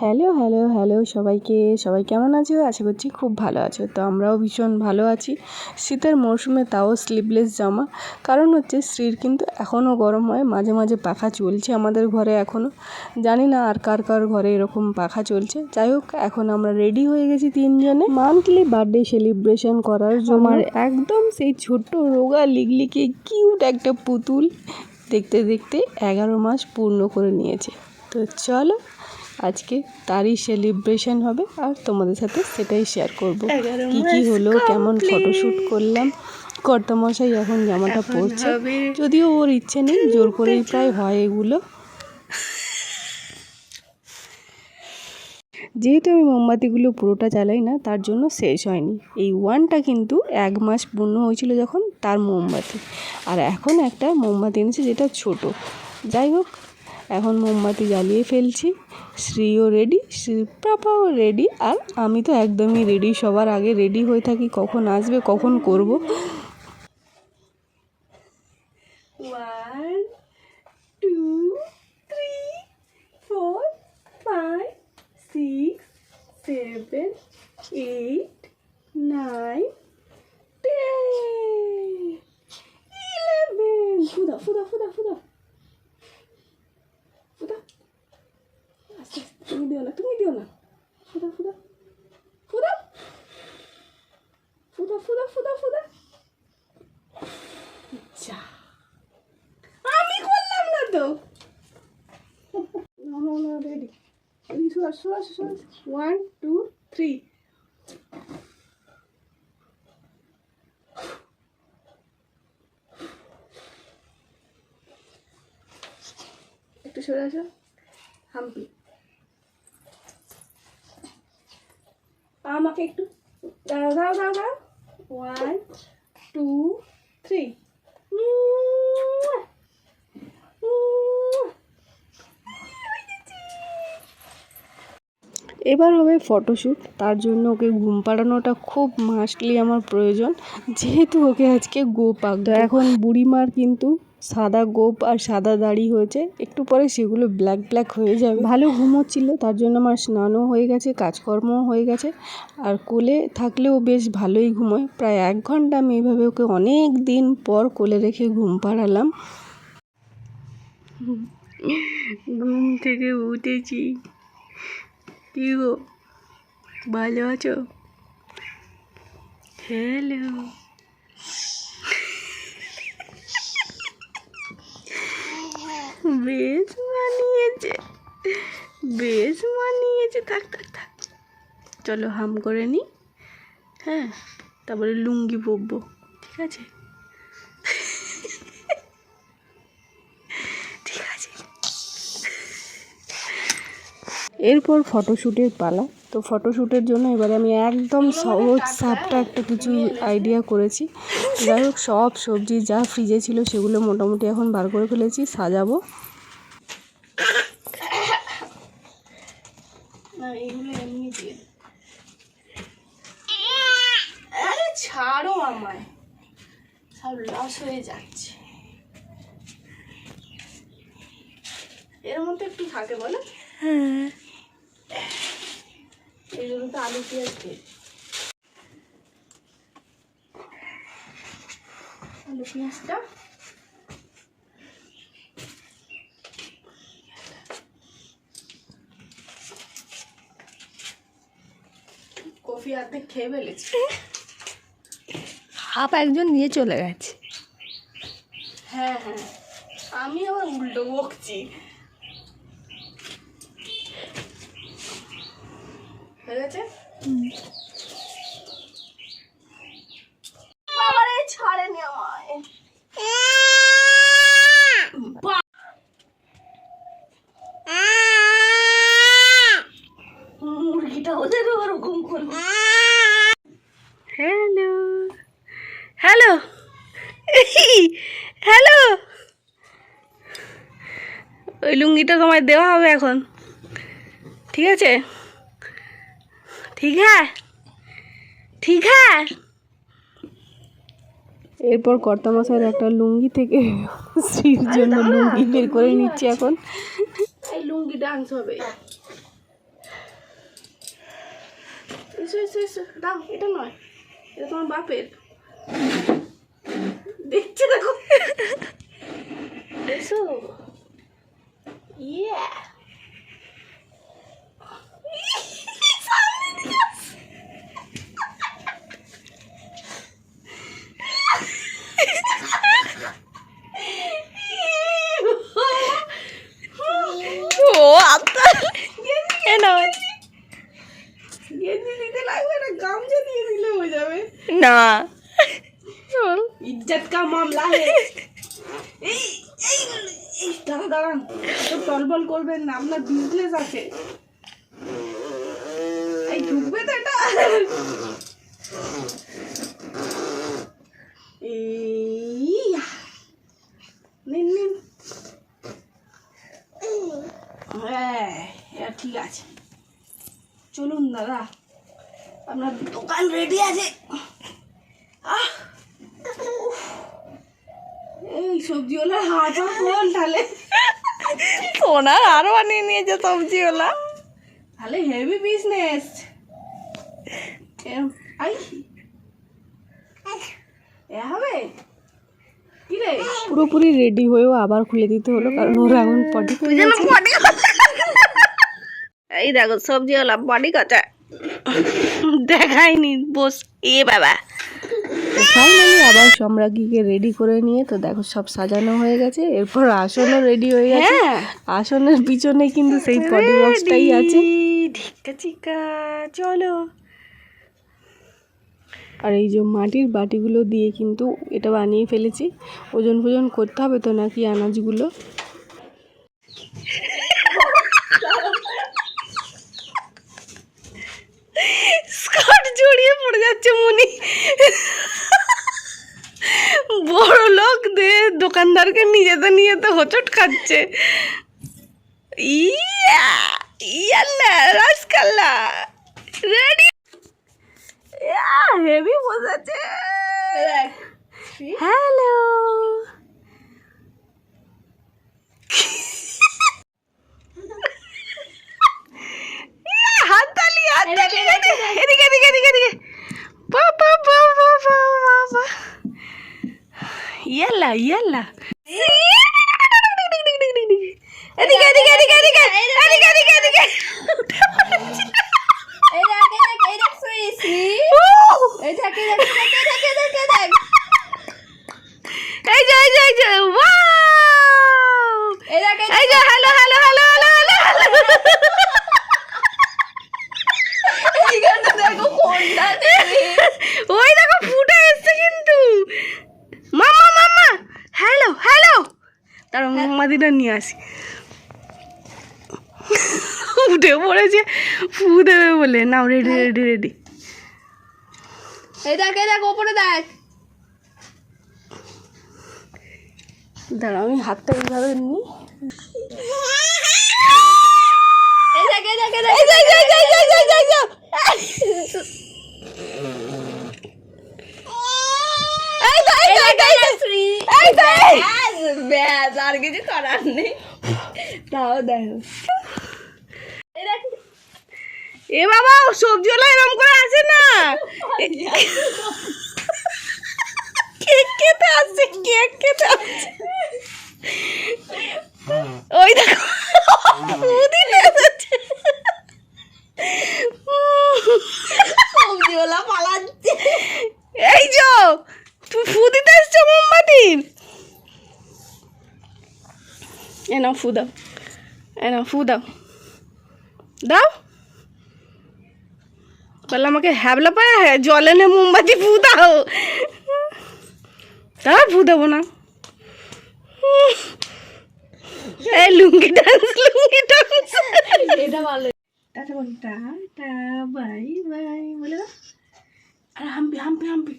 Hello hello hello সবাইকে। সবাই কেমন আছো? আশা করছি খুব ভালো আছো। তো আমরাও ভীষণ ভালো আছি। শীতের মরশুমে তাও স্লিভলেস জামা। কারণ হচ্ছে স্ত্রীর কিন্তু এখনও গরম হয়। মাঝে মাঝে পাখা চলছে আমাদের ঘরে এখনও জানি না আর কার কার ঘরে এরকম পাখা চলছে। যাই হোক, এখন আমরা রেডি হয়ে গেছি তিনজনে। মান্থলি বার্থডে সেলিব্রেশন করার জন্য। আমার একদম সেই ছোট্ট রোগা লিগলিকে কিউট একটা পুতুল দেখতে দেখতে এগারো মাস পূর্ণ করে নিয়েছে। তো চলো আজকে তারই সেলিব্রেশন হবে আর তোমাদের সাথে সেটাই শেয়ার করব। কি কি হলো কেমন ফটোশ্যুট করলাম। কর্তামশাই এখন জামাটা পরছে। যদিও ওর ইচ্ছে নেই জোর করেই প্রায় হয় এগুলো। যেহেতু আমি মোমবাতিগুলো পুরোটা জ্বালাই না তার জন্য শেষ হয়নি। এই ওয়ানটা কিন্তু এক মাস পূর্ণ হয়েছিল যখন তার মোমবাতি। আর এখন একটা মোমবাতি এনেছে যেটা ছোট। যাই হোক এখন মোমবাতি জ্বালিয়ে ফেলছি। শ্রীও রেডি শ্রী পাপাও রেডি আর আমি তো একদমই রেডি সবার আগে রেডি হয়ে থাকি, কখন আসবে, কখন করব। One two three four five six seven eight nine ten eleven ফুদা ফুদা ফুদা ফুদা ফুদা আস্তে আস্তে তুমি দিও না তুমি দিও না ফুদা ফুদা ফুদা ফুদা ফুদা ফুদা ফুদা যা আমি করলাম না তো না না না রেডি সোজা সোজা ওয়ান টু থ্রি একটু সরে আসো। হাম্পি। আমাকে একটু দাঁড়াও দাঁড়াও দাঁড়াও। ওয়ান টু এবার হবে ফটোশ্যুট তার জন্য ওকে ঘুম পাড়ানোটা খুব মাস্টলি আমার প্রয়োজন। যেহেতু ওকে আজকে গোপ আঁকতো এখন বুড়িমার কিন্তু সাদা গোপ আর সাদা দাড়ি হয়েছে। একটু পরে সেগুলো ব্ল্যাক ব্ল্যাক হয়ে যাবে। ভালো ঘুমোচ্ছিল, তার জন্য আমার স্নানও হয়ে গেছে, কাজকর্মও হয়ে গেছে। আর কোলে থাকলেও বেশ ভালোই ঘুমোয়। প্রায় এক ঘণ্টা আমি এইভাবে ওকে অনেক দিন পর কোলে রেখে ঘুম পাড়ালাম। ঘুম থেকে উঠেছি। কি গো ভালো আছো হ্যালো বেশ মানিয়েছে বেশ মানিয়েছে থাক থাক থাক চলো হাম করে নি হ্যাঁ? তারপরে লুঙ্গি পরবো, ঠিক আছে? এরপর ফটোশ্যুটের পালা। তো ফটোশ্যুটের জন্য এবারে আমি একদম সহজ সাপটা একটা কিছু আইডিয়া করেছি। যাই হোক সব সবজি যা ফ্রিজে ছিল সেগুলো মোটামুটি এখন বার করে ফেলেছি সাজাবো। এগুলো এমনি দিয়ে। ছাড়ো আমায়। সব লস হয়ে যাচ্ছে। এর মধ্যে একটু থাকে বলো। হ্যাঁ। এগুলো তো আলু পেঁয়াজ দিয়ে আলু পেঁয়াজটা। কফি অর্ধেক খেয়ে ফেলেছি। হাফ একজন নিয়ে চলে গেছে। হ্যাঁ হ্যাঁ। আমি আবার উল্টো বকছি। হয়ে গেছে? বাবারে ছাড়েনি আমায়। মুরগিটা ওদের ওরকম করবে। হ্যালো। হ্যালো। হ্যালো। ওই লুঙ্গিটা তোমায় দেওয়া হবে এখন। ঠিক আছে? ঠিক হ্যাঁ? ঠিক হ্যাঁ? এরপর কর্তামশাইয়ের একটা লুঙ্গি থেকে স্ত্রীর জন্য লুঙ্গি বের করে নিচ্ছি এখন। এই লুঙ্গি ডান্স হবে। দাও এটা নয়। এটা তোমার বাপের। দেখছে দেখো। এসো। ইয়ে ও আপনার এ নাও। গেঞ্জি দিতে লাগবে না গামছা দিয়ে দিলে হয়ে যাবে। না। ইজ্জত কা মামলা হে। এই এই এই দাঁড়া দাঁড়ান। তো টলবল করবেন না আপনার বিজনেস আছে। এই ঢুকবে তো এটা। এই নিন নিন। হ্যাঁ এটা ঠিক আছে। চলুন দাদা। আপনার দোকান রেডি আছে। আহ। এই সবজিওয়ালার হাত আর খোল তাহলে সোনার আরও বানিয়ে নিয়েছে সবজিওয়ালা। তাহলে হেভি বিজনেস আই। এ হবে? কি রে? পুরোপুরি রেডি হয়েও আবার খুলে দিতে হলো কারণ ওরা এখন পটি এই দেখো সবজিওয়ালা বডি কাটা দেখাইনি বস। এ বাবা। ফাইনালি আবার সম্রাজ্ঞীকে রেডি করে নিয়ে তো দেখো সব সাজানো হয়ে গেছে এরপর আসনও রেডি হয়ে গেছে। হ্যাঁ। আসনের পিছনে কিন্তু সেই পটি বক্সটাই আছে। ঢিকা চিকা চলো। আর এই যে মাটির বাটিগুলো দিয়ে কিন্তু এটা বানিয়ে ফেলেছি। ওজন ফোজন করতে হবে তো নাকি আনাজগুলো? জড়িয়ে পড়ে যাচ্ছে মনি। বড় লোক দে দোকানদারকে নিজেতে তো হোঁচট খাচ্ছে। ইয়া ইয়াল্লা রাসকাল্লা রেডি হেভি বোঝাচ্ছে। হ্যালো হাততালি হাততালি এদিকে এদিকে এদিকে এদিকে বাবা বাবা বাবা বাবা ইয়াল্লা ইয়াল্লা এদিকে এদিকে এদিকে এদিকে এদিকে এদিকে এদিকে এই যে এই যে এই যে ওয়াও এই যে hello hello hello hello hello ওই দেখো ফুটে এসছে কিন্তু মামা মামা হ্যালো হ্যালো তার মোমবাতিটা নিয়ে আসি উঠে পড়েছে ফু দেবে বলে নাও রেডি রেডি রেডি এই দেখ এই দেখ ওপরে দেখ দাঁড়া আমি হাতটা এইভাবে নিই এই ব্যাস, আর কিছু করার নেই। তাও দেখো। এ বাবা সবজিওয়ালা এরকম করে আসে না? কেক খেতে আসছে, কেক খেতে আসছে ওই দেখো মুদি লেগেছে সবজিওয়ালা পালাচ্ছে এই যো তুই ফু দিতে এসছো মোমবাতির এ নাও ফু দাও নাও ফু দাও। দাও বলে আমাকে হ্যাবলা পায় হ্যাঁ জলে নে মোমবাতি ফু দাও তা ফু দেবো না লুঙ্গি ডান্স লুঙ্গি ডান্স হাম্পি হাম্পি হাম্পি।